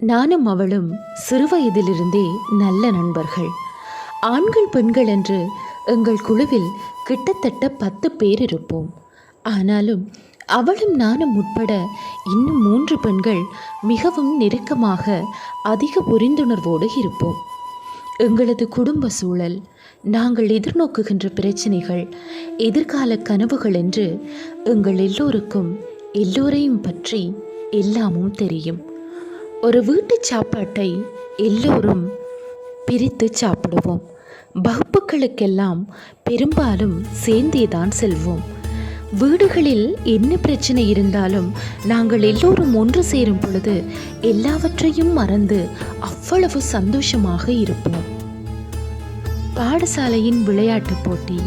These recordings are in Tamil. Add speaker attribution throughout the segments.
Speaker 1: நானும் அவளும் சிறுவயதிலிருந்தே நல்ல நண்பர்கள். ஆண்கள் பெண்கள் என்று எங்கள் குழுவில் கிட்டத்தட்ட பத்து பேர் இருப்போம். ஆனாலும் அவளும் நானும் உட்பட இன்னும் மூன்று பெண்கள் மிகவும் நெருக்கமாக அதிக புரிந்துணர்வோடு இருப்போம். எங்களது குடும்ப சூழல் நாங்கள் எதிர்நோக்குகின்ற பிரச்சனைகள் எதிர்கால கனவுகள் என்று எங்கள் எல்லோருக்கும் எல்லோரையும் பற்றி எல்லாமும் தெரியும். ஒரு வீட்டு சாப்பாட்டை எல்லோரும் பிரித்து சாப்பிடுவோம். வகுப்புகளுக்கெல்லாம் பெரும்பாலும் சேர்ந்தே தான் செல்வோம். வீடுகளில் என்ன பிரச்சனை இருந்தாலும் நாங்கள் எல்லோரும் ஒன்று சேரும் பொழுது எல்லாவற்றையும் மறந்து அவ்வளவு சந்தோஷமாக இருப்போம். பாடசாலையின் விளையாட்டுப் போட்டி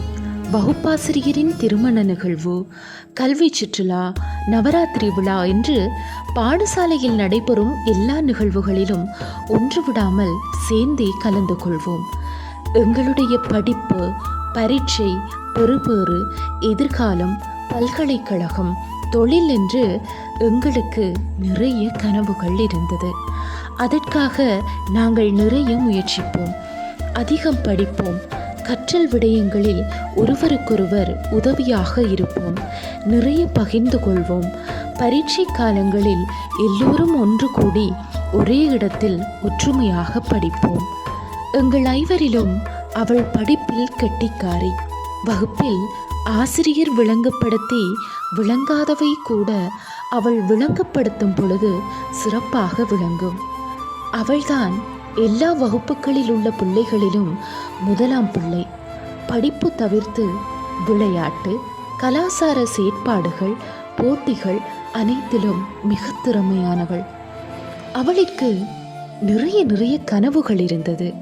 Speaker 1: வகுப்பாசிரியரின் திருமண நிகழ்வு கல்வி சுற்றுலா நவராத்திரி விழா என்று பாடசாலையில் நடைபெறும் எல்லா நிகழ்வுகளிலும் ஒன்று விடாமல் சேர்ந்தே கலந்து கொள்வோம். எங்களுடைய படிப்பு பரீட்சை பெறுபேறு எதிர்காலம் பல்கலைக்கழகம் தொழில் என்று எங்களுக்கு நிறைய கனவுகள் இருந்தது. அதற்காக நாங்கள் நிறைய முயற்சிப்போம். அதிகம் படிப்போம். கற்றல் விடயங்களில் ஒருவருக்கொருவர் உதவியாக இருப்போம். நிறைய பகிர்ந்து கொள்வோம். பரீட்சை காலங்களில் எல்லோரும் ஒன்று கூடி ஒரே இடத்தில் ஒற்றுமையாக படிப்போம். எங்கள் ஐவரிலும் அவள் படிப்பில் கெட்டிக்காரி. வகுப்பில் ஆசிரியர் விளங்கப்படுத்தி விளங்காதவை கூட அவள் விளங்கப்படுத்தும் பொழுது சிறப்பாக விளங்கும். அவள்தான் எல்லா வகுப்புகளில் உள்ள பிள்ளைகளிலும் முதலாம் பிள்ளை. படிப்பு தவிர்த்து விளையாட்டு கலாசார செயற்பாடுகள் போட்டிகள் அனைத்திலும் மிக திறமையானவள். அவளுக்கு நிறைய நிறைய கனவுகள் இருந்தது.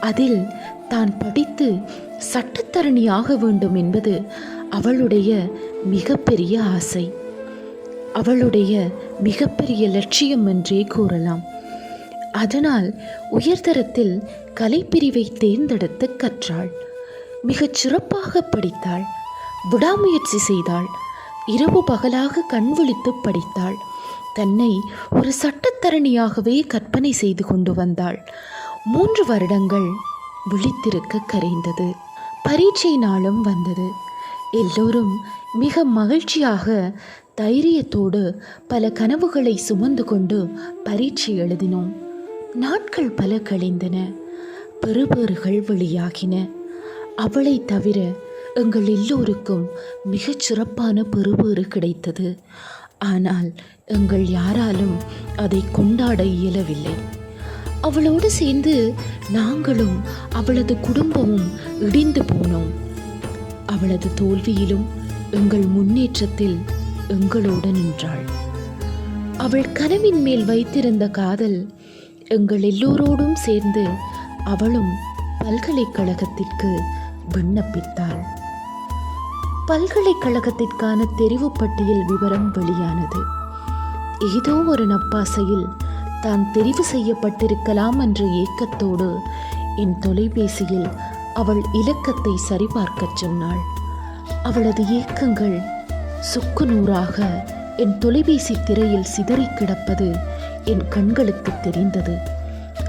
Speaker 1: அதில் தான் படித்து சட்டத்தரணி ஆக வேண்டும் என்பது அவளுடைய மிகப்பெரிய ஆசை. அவளுடைய மிகப்பெரிய லட்சியம் என்றே கூறலாம். அதனால் உயர்தரத்தில் கலைப்பிரிவை தேர்ந்தெடுத்து கற்றாள். மிகச் சிறப்பாக படித்தாள். விடாமுயற்சி செய்தாள். இரவு பகலாக கண்விழித்து படித்தாள். தன்னை ஒரு சட்டத்தரணியாகவே கற்பனை செய்து கொண்டு வந்தாள். மூன்று வருடங்கள் விழித்திருக்க கரைந்தது. பரீட்சை நாளும் வந்தது. எல்லோரும் மிக மகிழ்ச்சியாக தைரியத்தோடு பல கனவுகளை சுமந்து கொண்டு பரீட்சை எழுதினோம். நாட்கள் பல கழிந்தன. பெறுபேறுகள் வெளியாகின. அவளை தவிர எங்கள் எல்லோருக்கும் மிகச் சிறப்பான பெறுபேறு கிடைத்தது. ஆனால் எங்கள் யாராலும் அதை கொண்டாட இயலவில்லை. அவளோடு சேர்ந்து நாங்களும் அவளது குடும்பமும் இடிந்து போனோம். அவளது தோல்வியிலும் எங்கள் முன்னேற்றத்தில் எங்களோடு நின்றாள். அவள் கனவின் மேல் வைத்திருந்த காதல் எங்கள் எல்லோரோடும் சேர்ந்து அவளும் பல்கலைக்கழகத்திற்கு விண்ணப்பித்தாள். பல்கலைக்கழகத்திற்கான தெரிவு பட்டியல் விவரம் வெளியானது. ஏதோ ஒரு நப்பாசையில் தான் தெரிவு செய்யப்பட்டிருக்கலாம் என்ற ஏக்கத்தோடு என் தொலைபேசியில் அவள் இலக்கத்தை சரிபார்க்கச் சொன்னாள். அவளது ஏக்கங்கள் சுக்கு நூறாக என் தொலைபேசி திரையில் சிதறிக் கிடப்பது என் கண்களுக்கு தெரிந்தது.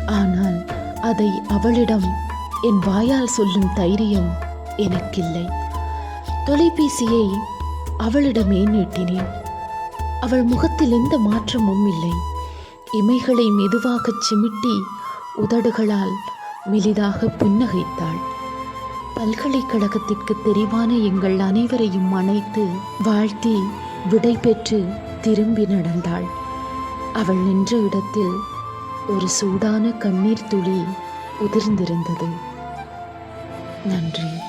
Speaker 1: ஆனால் அதை அவளிடம் என் வாயால் சொல்லும் தைரியம் எனக்கில்லை. தொலைபேசியை அவளிடமே நீட்டினேன். அவள் முகத்தில் எந்த மாற்றமும் இல்லை. இமைகளை மெதுவாகச் சிமிட்டி உதடுகளால் மெலிதாக புன்னகைத்தாள். பல்கலைக்கழகத்திற்கு தெரிவான எங்கள் அனைவரையும் அணைத்து வாழ்த்தி விடை பெற்று திரும்பி நடந்தாள். அவள் நின்ற இடத்தில் ஒரு சூடான கண்ணீர் துளி உதிர்ந்திருந்தது. நன்றி.